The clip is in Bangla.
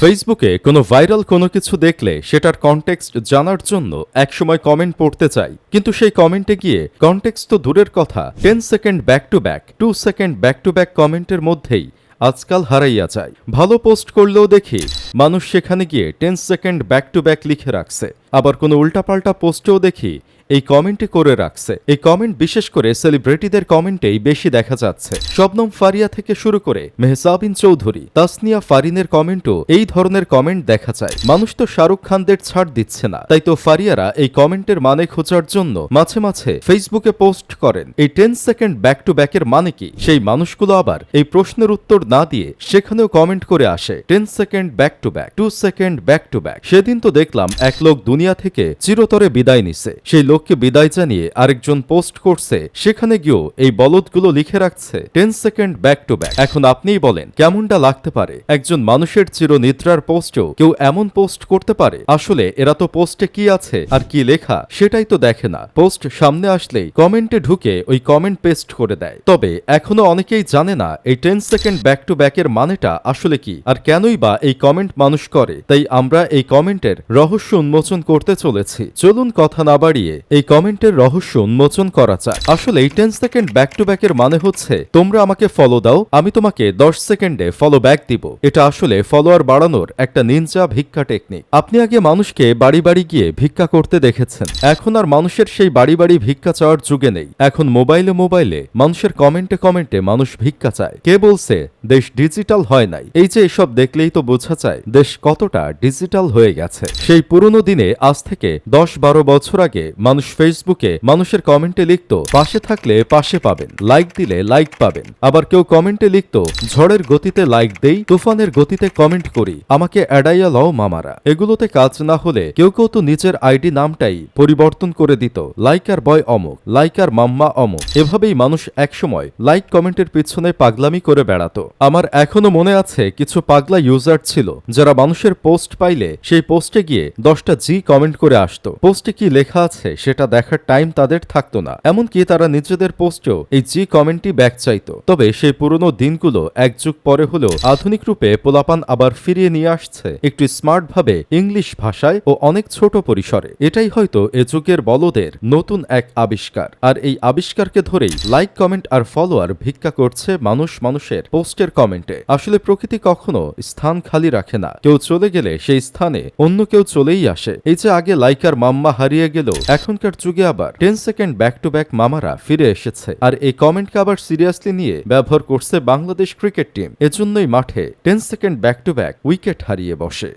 ফেসবুকে কোনো ভাইরাল কোনো কিছু দেখলে সেটার কনটেক্সট জানার জন্য একসময় কমেন্ট পড়তে চাই। কিন্তু সেই কমেন্টে গিয়ে কনটেক্সট তো দূরের কথা। Ten second back to back two second back to back কমেন্টের মধ্যেই আজকাল হারাইয়া যায়। ভালো পোস্ট করলেও দেখি, মানুষ সেখানে গিয়ে ten second back to back লিখে রাখছে। আবার কোনো উল্টাপাল্টা পোস্টেও দেখি এই কমেন্টে করে রাখছে। এই কমেন্ট বিশেষ করে সেলিব্রিটিদের কমেন্টেই বেশি দেখা যাচ্ছে। শবনম ফারিয়া থেকে শুরু করে মেহসাবিন চৌধুরী, তাসনিয়া ফারিনের কমেন্টও এই ধরনের কমেন্ট দেখা যায়। মানুষ তো শাহরুখ খানদের ছাড় দিচ্ছে না। তাই তো ফারিয়ারা এই কমেন্টের মানে খোঁজার জন্য মাঝে মাঝে ফেসবুকে পোস্ট করেন। এই টেন সেকেন্ড ব্যাক টু ব্যাকের মানে কি? সেই মানুষগুলো আবার এই প্রশ্নের উত্তর না দিয়ে সেখানেও কমেন্ট করে আসে। Ten second back to back, two second back to back. সেদিন তো দেখলাম এক লোক দুনিয়া থেকে চিরতরে বিদায় নিছে। সেই লোককে বিদায় জানিয়ে আরেকজন পোস্ট করছে, সেখানে গিয়েও এই বলদগুলো লিখে রাখছে ten second back to back এখন আপনিই বলেন, কেমনটা লাগতে পারে? একজন মানুষের চিরনিদ্রার পোস্টেও কেউ এমন পোস্ট করতে পারে? আসলে এরা তো পোস্টে কি আছে আর কি লেখা, সেটাই তো দেখে না। পোস্ট সামনে আসলেই কমেন্টে ঢুকে ওই কমেন্ট পেস্ট করে দেয়। তবে এখনও অনেকেই জানে না, এই টেন সেকেন্ড ব্যাক টু ব্যাকের মানেটা আসলে কি আর কেনই বা এই কমেন্ট মানুষ করে। তাই আমরা এই কমেন্টের রহস্য উন্মোচন করতে চলেছি। চলুন কথা না বাড়িয়ে এই কমেন্টের রহস্য উন্মোচন করা যাক আসলে এই টেন সেকেন্ড ব্যাক টু ব্যাকের মানে হচ্ছে, তোমরা আমাকে ফলো দাও, আমি তোমাকে দশ সেকেন্ডে ফলো ব্যাক দিব। এটা আসলে ফলোয়ার বাড়ানোর একটা নিনজা ভিক্ষা টেকনিক আপনি আগে মানুষকে বাড়ি বাড়ি গিয়ে ভিক্ষা করতে দেখেছেন। এখন আর মানুষের সেই বাড়ি বাড়ি ভিক্ষা চাওয়ার যুগে নেই। এখন মোবাইলে মোবাইলে মানুষের কমেন্টে কমেন্টে মানুষ ভিক্ষা চায়। কে বলছে, দেশ ডিজিটাল হয় নাই? এই যে এসব দেখলেই তো বোঝা যায়, দেশ কতটা ডিজিটাল হয়ে গেছে। সেই পুরনো দিনে আজ থেকে দশ বারো বছর আগে মানুষ ফেসবুকে মানুষের কমেন্টে লিখত, পাশে থাকলে পাশে পাবেন লাইক দিলে লাইক পাবেন। আবার কেউ কমেন্টে লিখত, ঝড়ের গতিতে লাইক দেই, তুফানের গতিতে কমেন্ট করি, আমাকে এড়াইয়া লও মামারা। এগুলোতে কাজ না হলে কেউ কেউ তো নিজের আইডি নামটাই পরিবর্তন করে দিত লাইকার বয় অমুক লাইকার মাম্মা অমুক। এভাবেই মানুষ একসময় লাইক কমেন্টের পিছনে পাগলামি করে বেড়াতো। আমার এখনও মনে আছে কিছু পাগলা ইউজার ছিল, যারা মানুষের পোস্ট পাইলে সেই পোস্টে গিয়ে দশটা জি কমেন্ট করে আসতো। পোস্টে কি লেখা আছে সেটা দেখার টাইম তাদের থাকতো না। এমনকি তারা নিজেদের পোস্টেও এই জি কমেন্টই ব্যাক চাইতো। তবে সেই পুরনো দিনগুলো এক যুগ পরে হলেও আধুনিক রূপে পোলাপান আবার ফিরিয়ে নিয়ে আসছে একটু স্মার্ট ভাবে ইংলিশ ভাষায় ও অনেক ছোট পরিসরে। এটাই হয়তো এ যুগের বলদের নতুন এক আবিষ্কার। আর এই আবিষ্কারকে ধরেই লাইক কমেন্ট আর ফলোয়ার ভিক্ষা করছে মানুষ মানুষের পোস্টের কমেন্টে আসলে প্রকৃতি কখনো স্থান খালি রাখে না। কেউ চলে গেলে সেই স্থানে অন্য কেউ চলেই আসে। এই যে আগে লাইকার মাম্মা হারিয়ে গেল এখনকার যুগে আবার ten second back to back মামারা ফিরে এসেছে। আর এই কমেন্টকে আবার সিরিয়াসলি নিয়ে ব্যবহার করছে বাংলাদেশ ক্রিকেট টিম এজন্যই মাঠে ten second back to back wicket হারিয়ে বসে।